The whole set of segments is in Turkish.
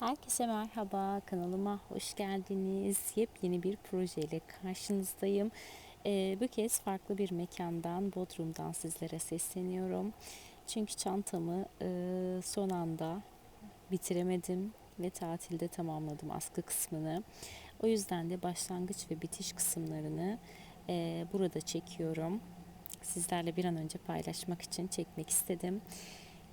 Herkese merhaba, kanalıma hoş geldiniz. Yepyeni bir projeyle karşınızdayım. Ee, bu kez farklı bir mekandan, Bodrum'dan sizlere sesleniyorum. Çünkü çantamı e, son anda bitiremedim ve tatilde tamamladım askı kısmını. O yüzden de başlangıç ve bitiş kısımlarını e, burada çekiyorum. Sizlerle bir an önce paylaşmak için çekmek istedim.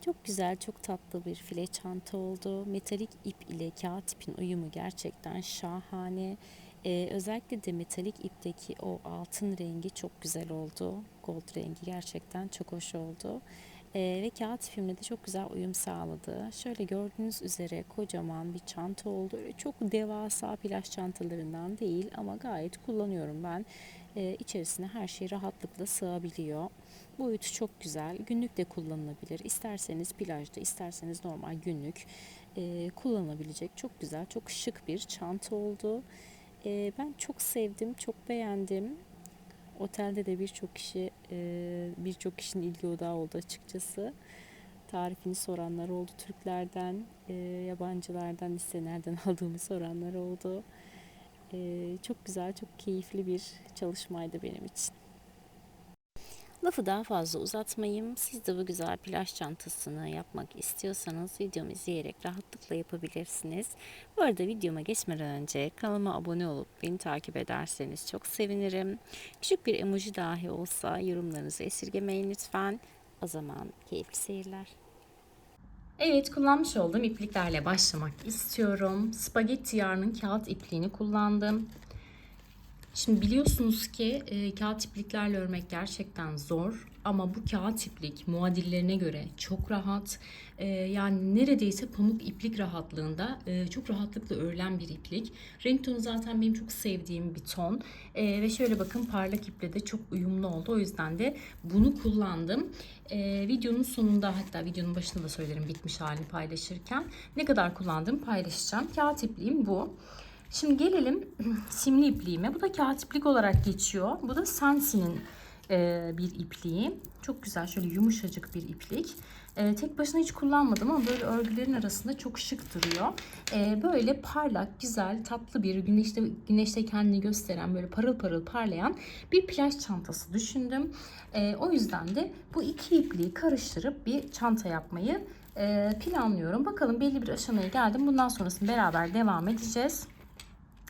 Çok güzel, çok tatlı bir file çanta oldu. Metalik ip ile kağıt ipin uyumu gerçekten şahane. Ee, özellikle de metalik ipteki o altın rengi çok güzel oldu. Gold rengi gerçekten çok hoş oldu. Ee, ve kağıt ipimle de çok güzel uyum sağladı. Şöyle gördüğünüz üzere kocaman bir çanta oldu. Öyle çok devasa plaj çantalarından değil ama gayet kullanıyorum ben. Ee, içerisine her şey rahatlıkla sığabiliyor. Boyutu çok güzel. Günlük de kullanılabilir. İsterseniz plajda, isterseniz normal günlük e, kullanılabilecek çok güzel, çok şık bir çanta oldu. E, ben çok sevdim, çok beğendim. Otelde de birçok kişi, e, birçok kişinin ilgi odağı oldu açıkçası. Tarifini soranlar oldu Türklerden, e, yabancılardan, listelerden aldığımı soranlar oldu. E, çok güzel, çok keyifli bir çalışmaydı benim için. Lafı daha fazla uzatmayayım. Siz de bu güzel plaj çantasını yapmak istiyorsanız videomu izleyerek rahatlıkla yapabilirsiniz. Bu arada videoma geçmeden önce kanalıma abone olup beni takip ederseniz çok sevinirim. Küçük bir emoji dahi olsa yorumlarınızı esirgemeyin lütfen. O zaman keyifli seyirler. Evet kullanmış olduğum ipliklerle başlamak istiyorum. Spagetti yarnın kağıt ipliğini kullandım. Şimdi biliyorsunuz ki e, kağıt ipliklerle örmek gerçekten zor ama bu kağıt iplik muadillerine göre çok rahat. E, yani neredeyse pamuk iplik rahatlığında e, çok rahatlıkla örülen bir iplik. Renk tonu zaten benim çok sevdiğim bir ton. E, ve şöyle bakın parlak iple de çok uyumlu oldu. O yüzden de bunu kullandım. E, videonun sonunda hatta videonun başında da söylerim bitmiş halini paylaşırken. Ne kadar kullandığımı paylaşacağım. Kağıt ipliğim bu. Şimdi gelelim simli ipliğime. Bu da kağıt iplik olarak geçiyor. Bu da Sensi'nin e, bir ipliği. Çok güzel şöyle yumuşacık bir iplik. E, tek başına hiç kullanmadım ama böyle örgülerin arasında çok şık duruyor. E, böyle parlak, güzel, tatlı bir güneşte güneşte kendini gösteren böyle parıl parıl parlayan bir plaj çantası düşündüm. O yüzden de bu iki ipliği karıştırıp bir çanta yapmayı planlıyorum. Bakalım belli bir aşamaya geldim. Bundan sonrasını beraber devam edeceğiz.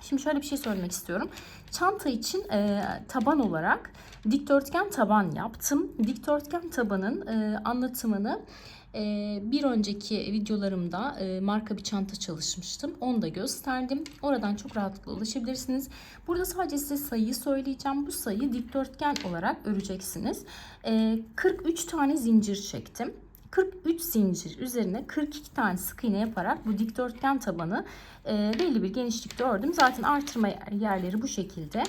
Şimdi şöyle bir şey söylemek istiyorum. Çanta için e, taban olarak dikdörtgen taban yaptım. Dikdörtgen tabanın e, anlatımını e, bir önceki videolarımda e, marka bir çanta çalışmıştım. Onu da gösterdim. Oradan çok rahatlıkla ulaşabilirsiniz. Burada sadece size sayıyı söyleyeceğim. Bu sayıyı dikdörtgen olarak öreceksiniz. E, 43 tane zincir çektim. 43 zincir üzerine 42 tane sık iğne yaparak bu dikdörtgen tabanı e, belli bir genişlikte ördüm. Zaten artırma yerleri bu şekilde.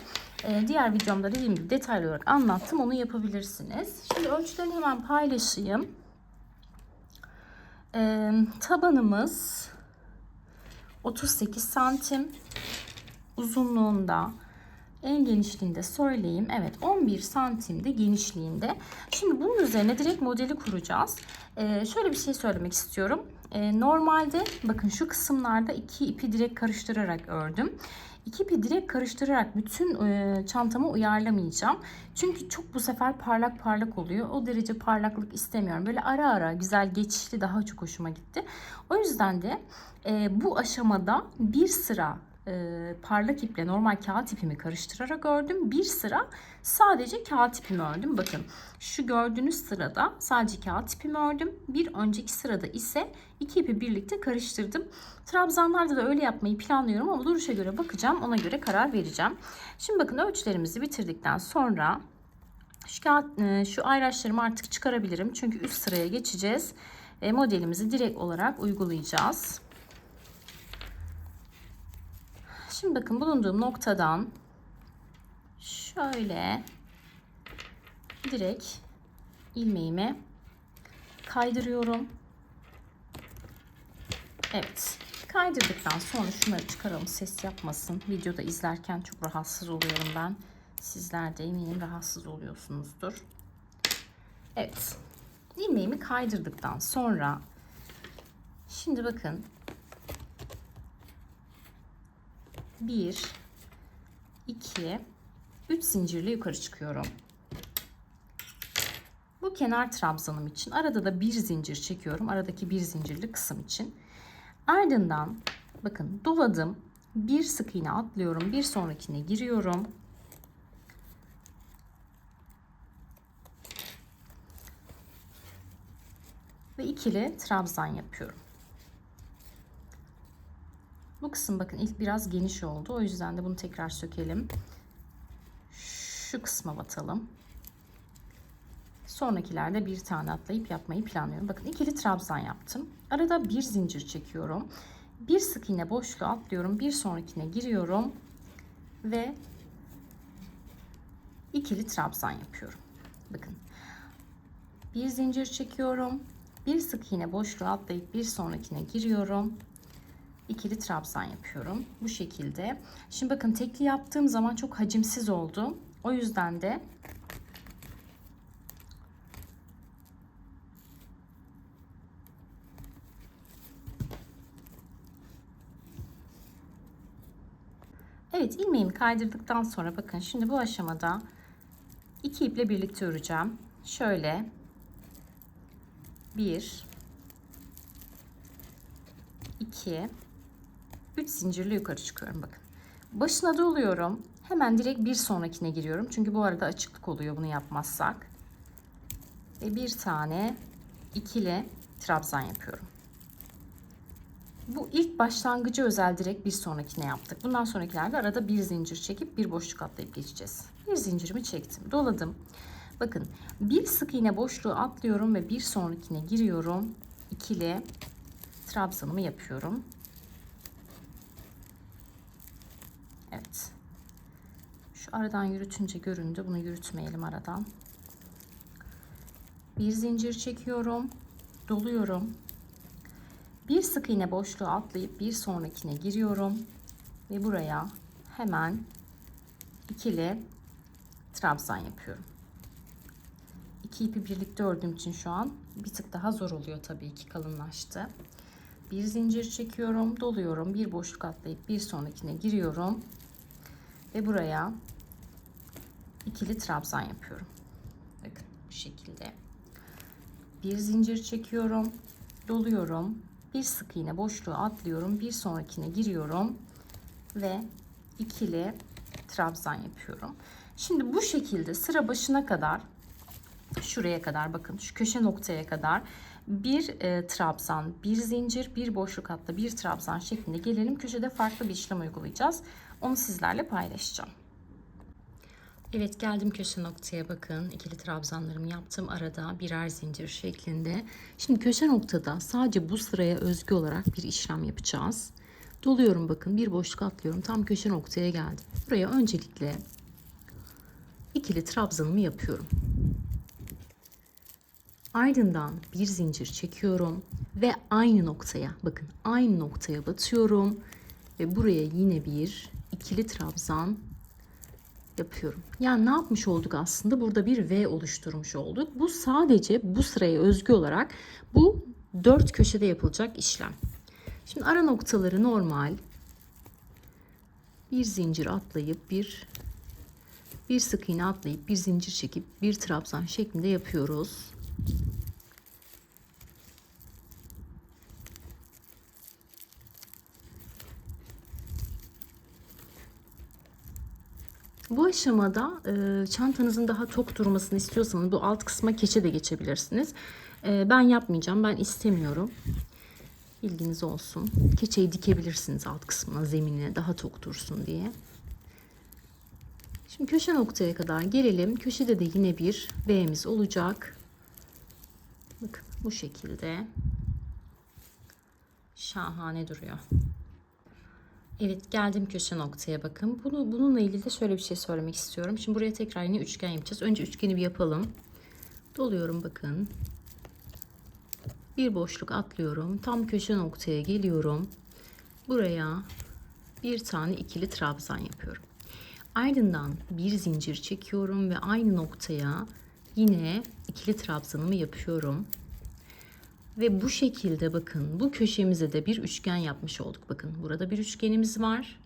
E, diğer videomda dediğim gibi detaylı olarak anlattım. Onu yapabilirsiniz. Şimdi ölçülerini hemen paylaşayım. E, tabanımız 38 santim uzunluğunda en genişliğinde söyleyeyim. Evet 11 santimde genişliğinde. Şimdi bunun üzerine direkt modeli kuracağız. Ee, şöyle bir şey söylemek istiyorum. Ee, normalde bakın şu kısımlarda iki ipi direkt karıştırarak ördüm. İki ipi direkt karıştırarak bütün e, çantama uyarlamayacağım. Çünkü çok bu sefer parlak parlak oluyor. O derece parlaklık istemiyorum. Böyle ara ara güzel geçişli daha çok hoşuma gitti. O yüzden de e, bu aşamada bir sıra e, parlak iple normal kağıt ipimi karıştırarak ördüm. Bir sıra sadece kağıt ipimi ördüm. Bakın şu gördüğünüz sırada sadece kağıt ipimi ördüm. Bir önceki sırada ise iki ipi birlikte karıştırdım. Trabzanlarda da öyle yapmayı planlıyorum ama duruşa göre bakacağım. Ona göre karar vereceğim. Şimdi bakın ölçülerimizi bitirdikten sonra şu, kağıt, e, şu ayraçlarımı artık çıkarabilirim. Çünkü üst sıraya geçeceğiz. E, modelimizi direkt olarak uygulayacağız. Şimdi bakın bulunduğum noktadan şöyle direkt ilmeğimi kaydırıyorum. Evet. Kaydırdıktan sonra şunları çıkaralım ses yapmasın. Videoda izlerken çok rahatsız oluyorum ben. Sizler de eminim rahatsız oluyorsunuzdur. Evet. İlmeğimi kaydırdıktan sonra şimdi bakın 1 2 3 zincirle yukarı çıkıyorum. Bu kenar trabzanım için arada da bir zincir çekiyorum. Aradaki bir zincirli kısım için. Ardından bakın doladım. Bir sık iğne atlıyorum. Bir sonrakine giriyorum. Ve ikili trabzan yapıyorum. Bu kısım bakın ilk biraz geniş oldu. O yüzden de bunu tekrar sökelim. Şu kısma batalım. Sonrakilerde bir tane atlayıp yapmayı planlıyorum. Bakın ikili trabzan yaptım. Arada bir zincir çekiyorum. Bir sık iğne boşluğu atlıyorum. Bir sonrakine giriyorum. Ve ikili trabzan yapıyorum. Bakın. Bir zincir çekiyorum. Bir sık iğne boşluğu atlayıp bir sonrakine giriyorum. İkili trabzan yapıyorum. Bu şekilde. Şimdi bakın tekli yaptığım zaman çok hacimsiz oldu. O yüzden de Evet ilmeğimi kaydırdıktan sonra bakın şimdi bu aşamada iki iple birlikte öreceğim. Şöyle bir, iki, üç zincirle yukarı çıkıyorum bakın. Başına doluyorum. Hemen direkt bir sonrakine giriyorum. Çünkü bu arada açıklık oluyor bunu yapmazsak. Ve bir tane ikili trabzan yapıyorum. Bu ilk başlangıcı özel direkt bir sonrakine yaptık. Bundan sonrakilerde arada bir zincir çekip bir boşluk atlayıp geçeceğiz. Bir zincirimi çektim, doladım. Bakın bir sık iğne boşluğu atlıyorum ve bir sonrakine giriyorum. İkili trabzanımı yapıyorum. Evet. Şu aradan yürütünce göründü. Bunu yürütmeyelim aradan. Bir zincir çekiyorum. Doluyorum. Bir sık iğne boşluğu atlayıp bir sonrakine giriyorum. Ve buraya hemen ikili trabzan yapıyorum. İki ipi birlikte ördüğüm için şu an bir tık daha zor oluyor tabii ki kalınlaştı. Bir zincir çekiyorum, doluyorum. Bir boşluk atlayıp bir sonrakine giriyorum. Ve buraya ikili trabzan yapıyorum. Bakın bu şekilde. Bir zincir çekiyorum, doluyorum. Bir sık iğne boşluğu atlıyorum. Bir sonrakine giriyorum ve ikili trabzan yapıyorum. Şimdi bu şekilde sıra başına kadar şuraya kadar bakın şu köşe noktaya kadar bir e, trabzan, bir zincir, bir boşluk atla, bir trabzan şeklinde gelelim. Köşede farklı bir işlem uygulayacağız. Onu sizlerle paylaşacağım. Evet geldim köşe noktaya bakın. ikili trabzanlarımı yaptım. Arada birer zincir şeklinde. Şimdi köşe noktada sadece bu sıraya özgü olarak bir işlem yapacağız. Doluyorum bakın bir boşluk atlıyorum. Tam köşe noktaya geldim. Buraya öncelikle ikili trabzanımı yapıyorum. Ardından bir zincir çekiyorum ve aynı noktaya bakın aynı noktaya batıyorum ve buraya yine bir ikili trabzan yapıyorum. Yani ne yapmış olduk aslında? Burada bir V oluşturmuş olduk. Bu sadece bu sıraya özgü olarak bu dört köşede yapılacak işlem. Şimdi ara noktaları normal. Bir zincir atlayıp bir bir sık iğne atlayıp bir zincir çekip bir trabzan şeklinde yapıyoruz. Bu aşamada e, çantanızın daha tok durmasını istiyorsanız bu alt kısma keçe de geçebilirsiniz. E, ben yapmayacağım. Ben istemiyorum. Bilginiz olsun. Keçeyi dikebilirsiniz alt kısmına zeminine daha tok dursun diye. Şimdi köşe noktaya kadar gelelim. Köşede de yine bir V'miz olacak. Bu şekilde. Şahane duruyor. Evet geldim köşe noktaya bakın. Bunu, bununla ilgili de şöyle bir şey söylemek istiyorum. Şimdi buraya tekrar yine üçgen yapacağız. Önce üçgeni bir yapalım. Doluyorum bakın. Bir boşluk atlıyorum. Tam köşe noktaya geliyorum. Buraya bir tane ikili trabzan yapıyorum. Ardından bir zincir çekiyorum ve aynı noktaya yine ikili trabzanımı yapıyorum. Ve bu şekilde bakın bu köşemize de bir üçgen yapmış olduk. Bakın burada bir üçgenimiz var.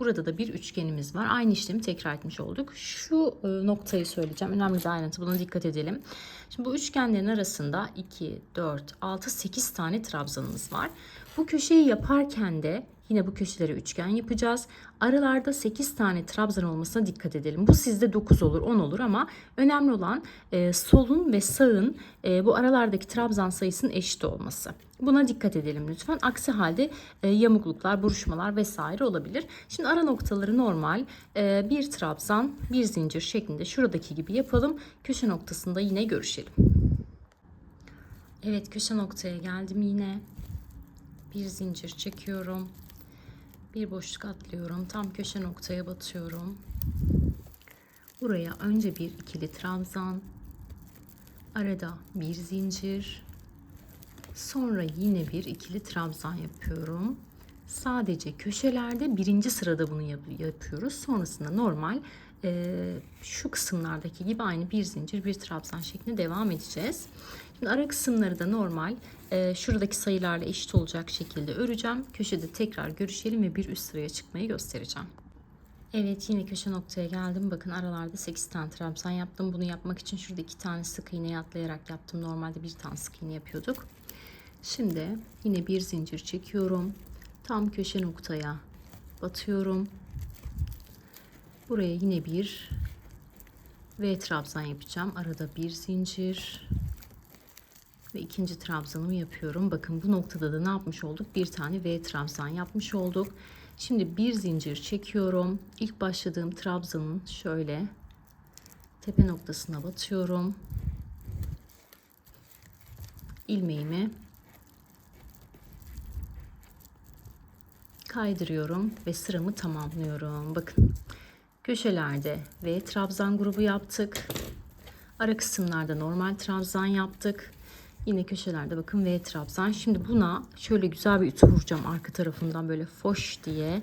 Burada da bir üçgenimiz var. Aynı işlemi tekrar etmiş olduk. Şu e, noktayı söyleyeceğim. Önemli bir ayrıntı. Buna dikkat edelim. Şimdi bu üçgenlerin arasında 2, 4, 6, 8 tane trabzanımız var. Bu köşeyi yaparken de yine bu köşelere üçgen yapacağız. Aralarda 8 tane trabzan olmasına dikkat edelim. Bu sizde 9 olur, 10 olur ama önemli olan e, solun ve sağın e, bu aralardaki trabzan sayısının eşit olması. Buna dikkat edelim lütfen. Aksi halde e, yamukluklar, buruşmalar vesaire olabilir. Şimdi ara noktaları normal e, bir trabzan, bir zincir şeklinde şuradaki gibi yapalım. Köşe noktasında yine görüşelim. Evet köşe noktaya geldim yine. Bir zincir çekiyorum. Bir boşluk atlıyorum. Tam köşe noktaya batıyorum. Buraya önce bir ikili trabzan. Arada bir zincir. Sonra yine bir ikili trabzan yapıyorum. Sadece köşelerde birinci sırada bunu yap- yapıyoruz. Sonrasında normal e, şu kısımlardaki gibi aynı bir zincir bir trabzan şeklinde devam edeceğiz. Şimdi ara kısımları da normal e, şuradaki sayılarla eşit olacak şekilde öreceğim. Köşede tekrar görüşelim ve bir üst sıraya çıkmayı göstereceğim. Evet yine köşe noktaya geldim. Bakın aralarda 8 tane trabzan yaptım. Bunu yapmak için şurada 2 tane sık iğne atlayarak yaptım. Normalde bir tane sık iğne yapıyorduk. Şimdi yine bir zincir çekiyorum. Tam köşe noktaya batıyorum. Buraya yine bir V trabzan yapacağım. Arada bir zincir ve ikinci trabzanımı yapıyorum. Bakın bu noktada da ne yapmış olduk? Bir tane V trabzan yapmış olduk. Şimdi bir zincir çekiyorum. İlk başladığım trabzanın şöyle tepe noktasına batıyorum. ilmeğimi kaydırıyorum ve sıramı tamamlıyorum. Bakın köşelerde ve trabzan grubu yaptık. Ara kısımlarda normal trabzan yaptık. Yine köşelerde bakın V trabzan. Şimdi buna şöyle güzel bir ütü vuracağım arka tarafından böyle foş diye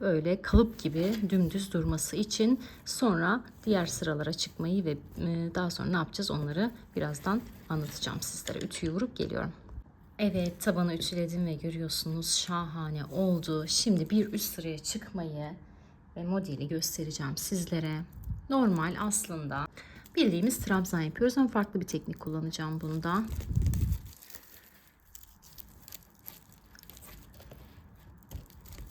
böyle kalıp gibi dümdüz durması için sonra diğer sıralara çıkmayı ve e, daha sonra ne yapacağız onları birazdan anlatacağım sizlere. Ütüyü vurup geliyorum. Evet tabanı ütüledim ve görüyorsunuz şahane oldu. Şimdi bir üst sıraya çıkmayı ve modeli göstereceğim sizlere. Normal aslında bildiğimiz trabzan yapıyoruz ama farklı bir teknik kullanacağım bunda.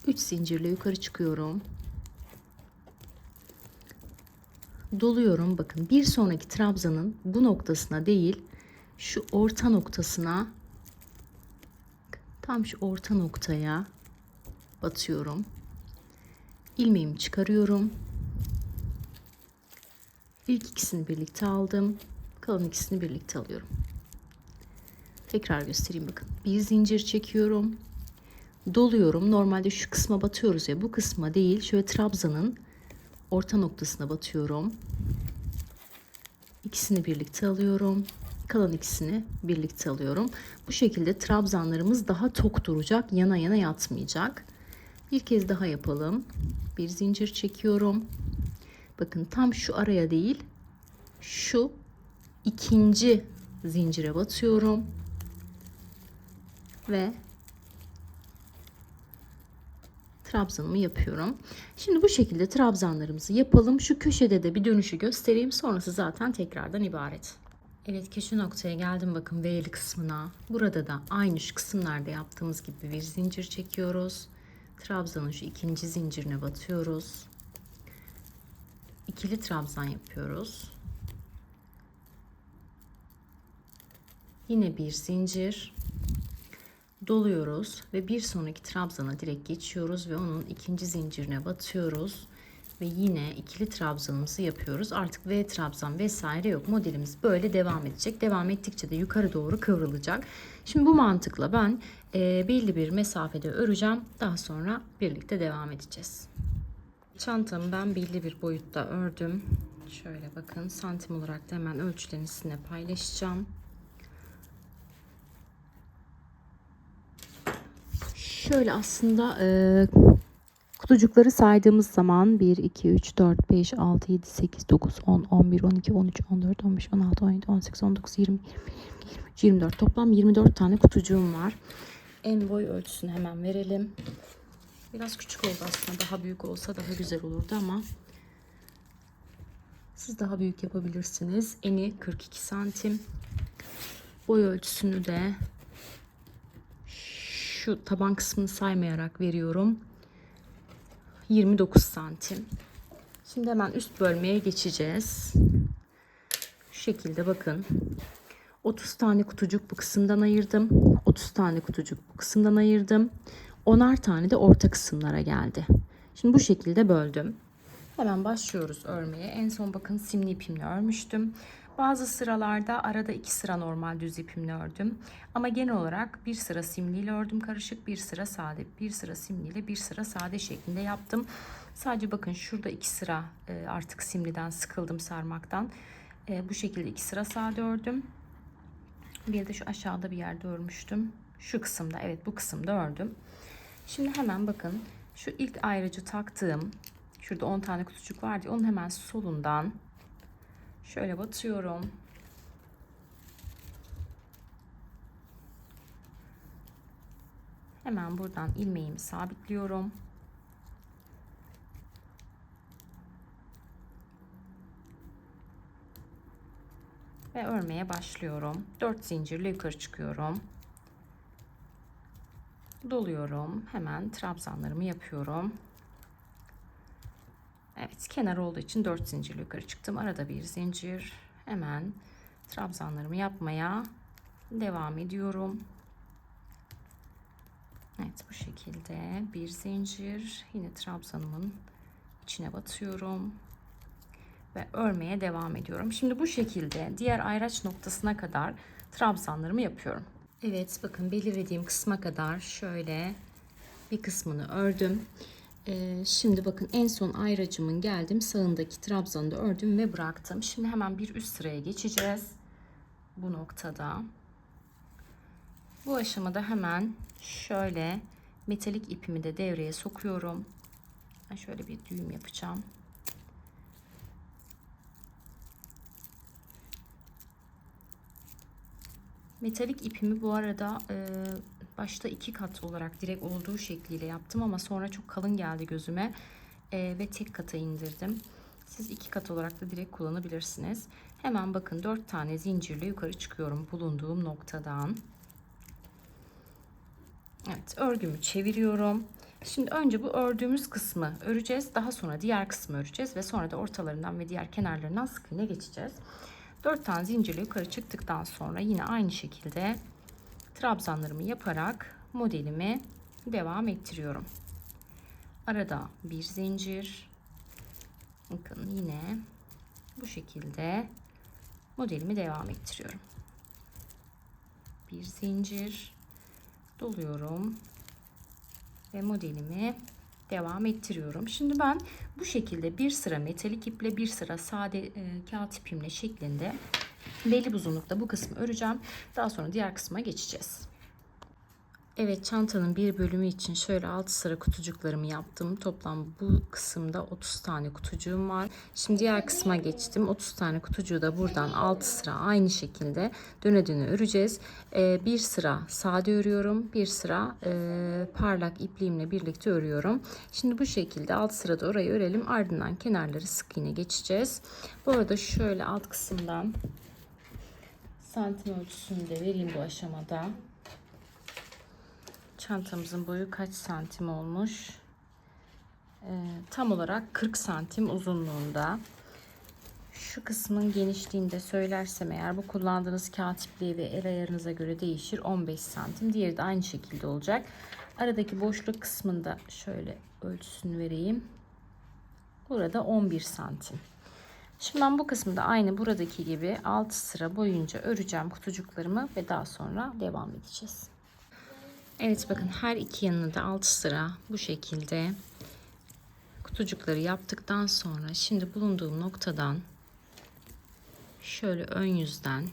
Üç zincirle yukarı çıkıyorum. Doluyorum. Bakın bir sonraki trabzanın bu noktasına değil şu orta noktasına tam şu orta noktaya batıyorum. İlmeğimi çıkarıyorum. İlk ikisini birlikte aldım. Kalan ikisini birlikte alıyorum. Tekrar göstereyim bakın. Bir zincir çekiyorum. Doluyorum. Normalde şu kısma batıyoruz ya bu kısma değil. Şöyle trabzanın orta noktasına batıyorum. İkisini birlikte alıyorum. Kalan ikisini birlikte alıyorum. Bu şekilde trabzanlarımız daha tok duracak. Yana yana yatmayacak. Bir kez daha yapalım. Bir zincir çekiyorum. Bakın tam şu araya değil. Şu ikinci zincire batıyorum. Ve trabzanımı yapıyorum. Şimdi bu şekilde trabzanlarımızı yapalım. Şu köşede de bir dönüşü göstereyim. Sonrası zaten tekrardan ibaret. Evet köşe noktaya geldim bakın V'li kısmına. Burada da aynı şu kısımlarda yaptığımız gibi bir zincir çekiyoruz. Trabzanın şu ikinci zincirine batıyoruz. İkili trabzan yapıyoruz. Yine bir zincir doluyoruz ve bir sonraki trabzana direkt geçiyoruz ve onun ikinci zincirine batıyoruz ve yine ikili trabzanımızı yapıyoruz. Artık V trabzan vesaire yok. Modelimiz böyle devam edecek. Devam ettikçe de yukarı doğru kıvrılacak. Şimdi bu mantıkla ben e, belli bir mesafede öreceğim. Daha sonra birlikte devam edeceğiz. Çantamı ben belli bir boyutta ördüm. Şöyle bakın santim olarak da hemen ölçülerini sizinle paylaşacağım. Şöyle aslında e, kutucukları saydığımız zaman 1, 2, 3, 4, 5, 6, 7, 8, 9, 10, 11, 12, 13, 14, 15, 16, 17, 18, 19, 20, 20, 24 toplam 24 tane kutucuğum var. En boy ölçüsünü hemen verelim. Biraz küçük oldu aslında. Daha büyük olsa daha güzel olurdu ama siz daha büyük yapabilirsiniz. Eni 42 santim. Boy ölçüsünü de şu taban kısmını saymayarak veriyorum. 29 santim. Şimdi hemen üst bölmeye geçeceğiz. Şu şekilde bakın. 30 tane kutucuk bu kısımdan ayırdım. 30 tane kutucuk bu kısımdan ayırdım. 10'ar tane de orta kısımlara geldi. Şimdi bu şekilde böldüm. Hemen başlıyoruz örmeye. En son bakın simli ipimle örmüştüm. Bazı sıralarda arada iki sıra normal düz ipimle ördüm. Ama genel olarak bir sıra simliyle ördüm karışık, bir sıra sade, bir sıra simliyle, bir sıra sade şeklinde yaptım. Sadece bakın şurada iki sıra e, artık simliden sıkıldım sarmaktan. E, bu şekilde iki sıra sade ördüm. Bir de şu aşağıda bir yerde örmüştüm. Şu kısımda evet bu kısımda ördüm. Şimdi hemen bakın şu ilk ayrıcı taktığım şurada 10 tane kutucuk vardı. Onun hemen solundan şöyle batıyorum. Hemen buradan ilmeğimi sabitliyorum. Ve örmeye başlıyorum. 4 zincirle yukarı çıkıyorum. Doluyorum. Hemen trabzanlarımı yapıyorum. Evet kenar olduğu için 4 zincirle yukarı çıktım. Arada bir zincir. Hemen trabzanlarımı yapmaya devam ediyorum. Evet bu şekilde bir zincir. Yine trabzanımın içine batıyorum ve örmeye devam ediyorum. Şimdi bu şekilde diğer ayraç noktasına kadar trabzanlarımı yapıyorum. Evet bakın belirlediğim kısma kadar şöyle bir kısmını ördüm. Ee, şimdi bakın en son ayracımın geldim sağındaki trabzanı da ördüm ve bıraktım. Şimdi hemen bir üst sıraya geçeceğiz. Bu noktada. Bu aşamada hemen şöyle metalik ipimi de devreye sokuyorum. Şöyle bir düğüm yapacağım. Metalik ipimi bu arada e, başta iki kat olarak direkt olduğu şekliyle yaptım ama sonra çok kalın geldi gözüme e, ve tek kata indirdim. Siz iki kat olarak da direkt kullanabilirsiniz. Hemen bakın dört tane zincirle yukarı çıkıyorum bulunduğum noktadan. Evet örgümü çeviriyorum. Şimdi önce bu ördüğümüz kısmı öreceğiz. Daha sonra diğer kısmı öreceğiz ve sonra da ortalarından ve diğer kenarlarından sık iğne geçeceğiz. 4 tane zincirle yukarı çıktıktan sonra yine aynı şekilde trabzanlarımı yaparak modelimi devam ettiriyorum. Arada bir zincir. Bakın yine bu şekilde modelimi devam ettiriyorum. Bir zincir doluyorum ve modelimi devam ettiriyorum. Şimdi ben bu şekilde bir sıra metalik iple bir sıra sade e, kağıt ipimle şeklinde belli uzunlukta bu kısmı öreceğim. Daha sonra diğer kısma geçeceğiz. Evet çantanın bir bölümü için şöyle 6 sıra kutucuklarımı yaptım. Toplam bu kısımda 30 tane kutucuğum var. Şimdi diğer kısma geçtim. 30 tane kutucuğu da buradan 6 sıra aynı şekilde döne döne öreceğiz. Ee, bir sıra sade örüyorum. Bir sıra e, parlak ipliğimle birlikte örüyorum. Şimdi bu şekilde 6 sırada orayı örelim. Ardından kenarları sık iğne geçeceğiz. Bu arada şöyle alt kısımdan santim ölçüsünü de vereyim bu aşamada. Çantamızın boyu kaç santim olmuş? Ee, tam olarak 40 santim uzunluğunda. Şu kısmın genişliğini de söylersem eğer bu kullandığınız kağıt ipliği ve el ayarınıza göre değişir. 15 santim. Diğeri de aynı şekilde olacak. Aradaki boşluk kısmında şöyle ölçüsünü vereyim. Burada 11 santim. Şimdi ben bu kısmı da aynı buradaki gibi 6 sıra boyunca öreceğim kutucuklarımı ve daha sonra devam edeceğiz. Evet bakın her iki yanına da 6 sıra bu şekilde kutucukları yaptıktan sonra şimdi bulunduğum noktadan şöyle ön yüzden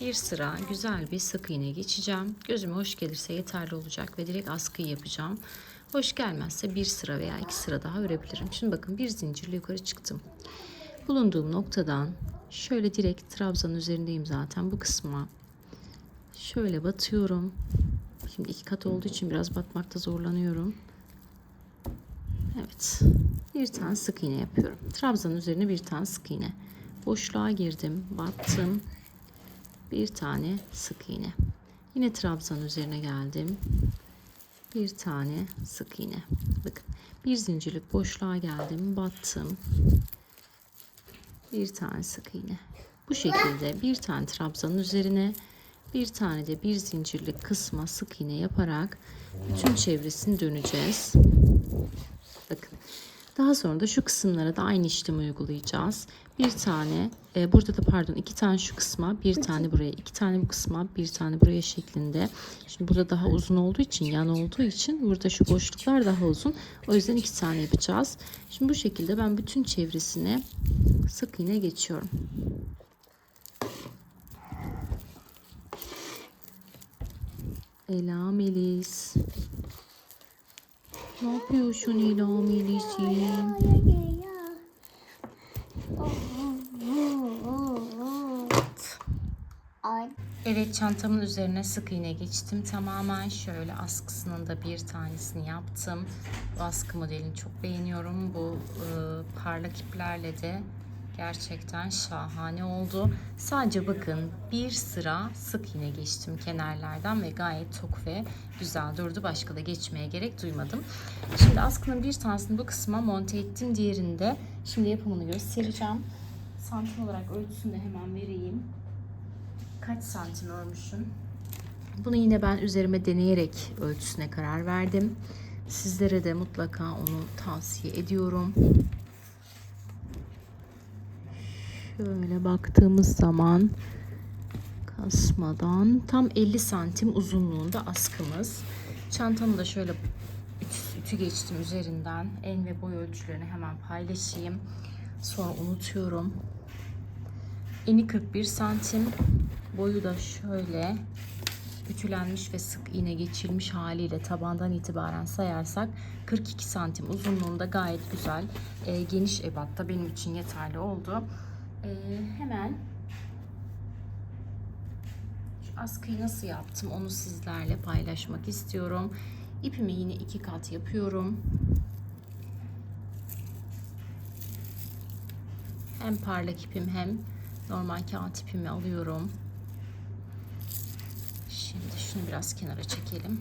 bir sıra güzel bir sık iğne geçeceğim. Gözüme hoş gelirse yeterli olacak ve direkt askıyı yapacağım. Hoş gelmezse bir sıra veya iki sıra daha örebilirim. Şimdi bakın bir zincirle yukarı çıktım. Bulunduğum noktadan şöyle direkt trabzanın üzerindeyim zaten bu kısma. Şöyle batıyorum. Şimdi iki kat olduğu için biraz batmakta zorlanıyorum. Evet. Bir tane sık iğne yapıyorum. Trabzanın üzerine bir tane sık iğne. Boşluğa girdim, battım. Bir tane sık iğne. Yine trabzanın üzerine geldim. Bir tane sık iğne. Bakın bir zincirlik boşluğa geldim, battım. Bir tane sık iğne. Bu şekilde bir tane trabzanın üzerine bir tane de bir zincirlik kısma sık iğne yaparak bütün çevresini döneceğiz. Bakın. Daha sonra da şu kısımlara da aynı işlemi uygulayacağız. Bir tane, e, burada da pardon iki tane şu kısma, bir tane buraya, iki tane bu kısma, bir tane buraya şeklinde. Şimdi burada daha uzun olduğu için, yan olduğu için burada şu boşluklar daha uzun. O yüzden iki tane yapacağız. Şimdi bu şekilde ben bütün çevresine sık iğne geçiyorum. Ela Melis. Ne yapıyorsun Ela Evet çantamın üzerine sık iğne geçtim. Tamamen şöyle askısının da bir tanesini yaptım. Bu askı modelini çok beğeniyorum. Bu e, parlak iplerle de gerçekten şahane oldu. Sadece bakın bir sıra sık iğne geçtim kenarlardan ve gayet tok ve güzel durdu. Başka da geçmeye gerek duymadım. Şimdi askının bir tanesini bu kısma monte ettim. Diğerini de şimdi yapımını göstereceğim. Santim olarak ölçüsünü de hemen vereyim kaç santim örmüşüm? Bunu yine ben üzerime deneyerek ölçüsüne karar verdim. Sizlere de mutlaka onu tavsiye ediyorum. Şöyle baktığımız zaman kasmadan tam 50 santim uzunluğunda askımız. Çantamı da şöyle ütü, ütü geçtim üzerinden. En ve boy ölçülerini hemen paylaşayım. Sonra unutuyorum. Eni 41 santim. Boyu da şöyle ütülenmiş ve sık iğne geçirilmiş haliyle tabandan itibaren sayarsak 42 santim uzunluğunda gayet güzel e, geniş ebatta benim için yeterli oldu. E, hemen şu askıyı nasıl yaptım onu sizlerle paylaşmak istiyorum. İpimi yine iki kat yapıyorum. Hem parlak ipim hem normal kağıt ipimi alıyorum. Şimdi şunu biraz kenara çekelim.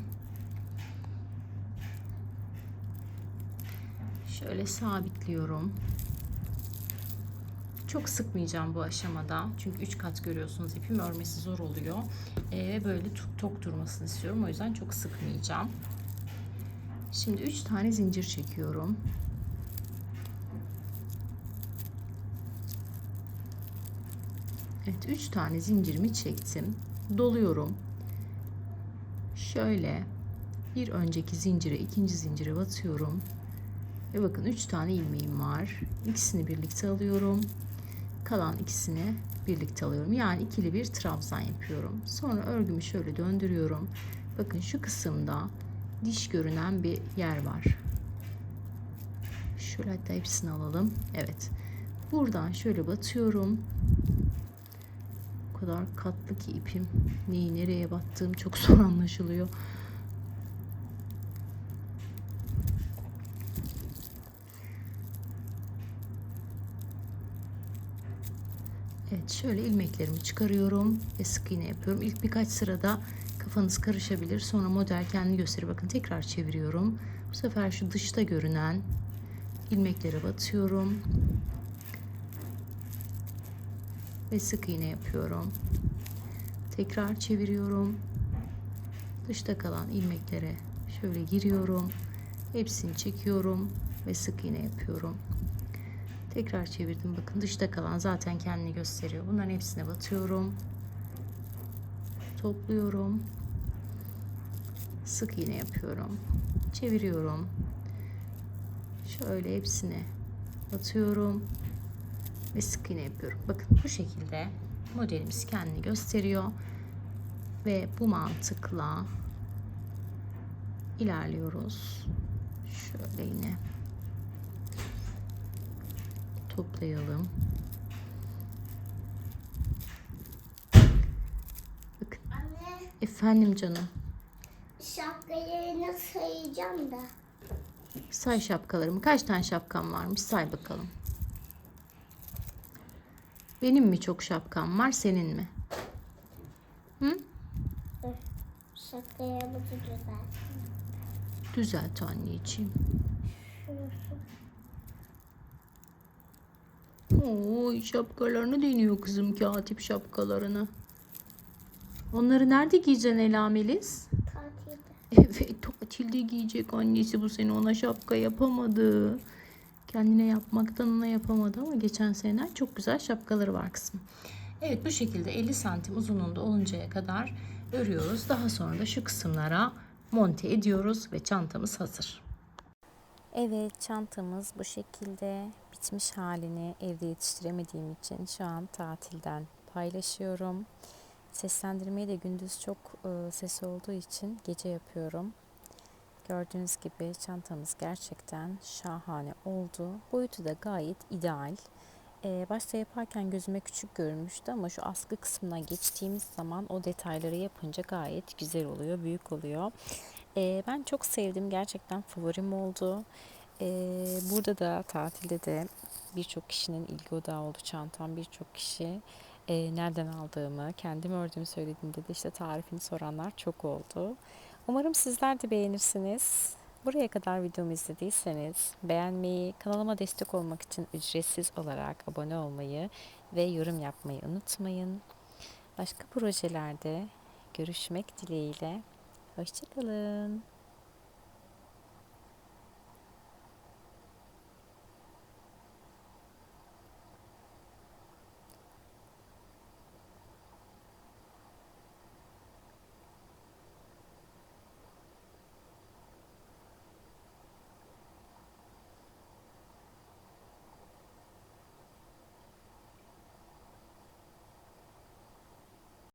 Şöyle sabitliyorum. Çok sıkmayacağım bu aşamada. Çünkü 3 kat görüyorsunuz ipim örmesi zor oluyor. Ee, Ve böyle tok, tok durmasını istiyorum. O yüzden çok sıkmayacağım. Şimdi 3 tane zincir çekiyorum. Evet 3 tane zincirimi çektim. Doluyorum. Şöyle bir önceki zincire ikinci zincire batıyorum. Ve bakın 3 tane ilmeğim var. İkisini birlikte alıyorum. Kalan ikisini birlikte alıyorum. Yani ikili bir trabzan yapıyorum. Sonra örgümü şöyle döndürüyorum. Bakın şu kısımda diş görünen bir yer var. Şöyle hatta hepsini alalım. Evet. Buradan şöyle batıyorum. O kadar katlı ki ipim. Neyi nereye battığım çok zor anlaşılıyor. Evet şöyle ilmeklerimi çıkarıyorum ve sık iğne yapıyorum. İlk birkaç sırada kafanız karışabilir. Sonra model kendini gösterir. Bakın tekrar çeviriyorum. Bu sefer şu dışta görünen ilmeklere batıyorum. Ve sık iğne yapıyorum. Tekrar çeviriyorum. Dışta kalan ilmeklere şöyle giriyorum. Hepsini çekiyorum ve sık iğne yapıyorum. Tekrar çevirdim. Bakın dışta kalan zaten kendini gösteriyor. Bunların hepsine batıyorum. Topluyorum. Sık iğne yapıyorum. Çeviriyorum. Şöyle hepsine batıyorum ve sık iğne yapıyorum. Bakın bu şekilde modelimiz kendini gösteriyor ve bu mantıkla ilerliyoruz. Şöyle yine toplayalım. Bakın. anne Efendim canım. şapkayı sayacağım da. Say şapkalarımı. Kaç tane şapkam varmış say bakalım. Benim mi çok şapkam var senin mi? Dur. Şakalarımızı düzelt. Düzelt anneciğim. Oy şapkalarını deniyor kızım katip şapkalarını. Onları nerede giyeceksin Ela Melis? Tatilde. Evet tatilde giyecek annesi bu sene ona şapka yapamadı. Kendine yapmaktan ona yapamadı ama geçen sene çok güzel şapkaları var kızım. Evet bu şekilde 50 santim uzunluğunda oluncaya kadar örüyoruz. Daha sonra da şu kısımlara monte ediyoruz ve çantamız hazır. Evet çantamız bu şekilde bitmiş halini evde yetiştiremediğim için şu an tatilden paylaşıyorum. Seslendirmeyi de gündüz çok e, sesi olduğu için gece yapıyorum. Gördüğünüz gibi çantamız gerçekten şahane oldu. Boyutu da gayet ideal. E, başta yaparken gözüme küçük görünmüştü ama şu askı kısmına geçtiğimiz zaman o detayları yapınca gayet güzel oluyor, büyük oluyor. E, ben çok sevdim. Gerçekten favorim oldu. Burada da tatilde de birçok kişinin ilgi odağı oldu çantam. Birçok kişi e, nereden aldığımı, kendim ördüğümü söylediğimde de işte tarifini soranlar çok oldu. Umarım sizler de beğenirsiniz. Buraya kadar videomu izlediyseniz beğenmeyi, kanalıma destek olmak için ücretsiz olarak abone olmayı ve yorum yapmayı unutmayın. Başka projelerde görüşmek dileğiyle. Hoşçakalın.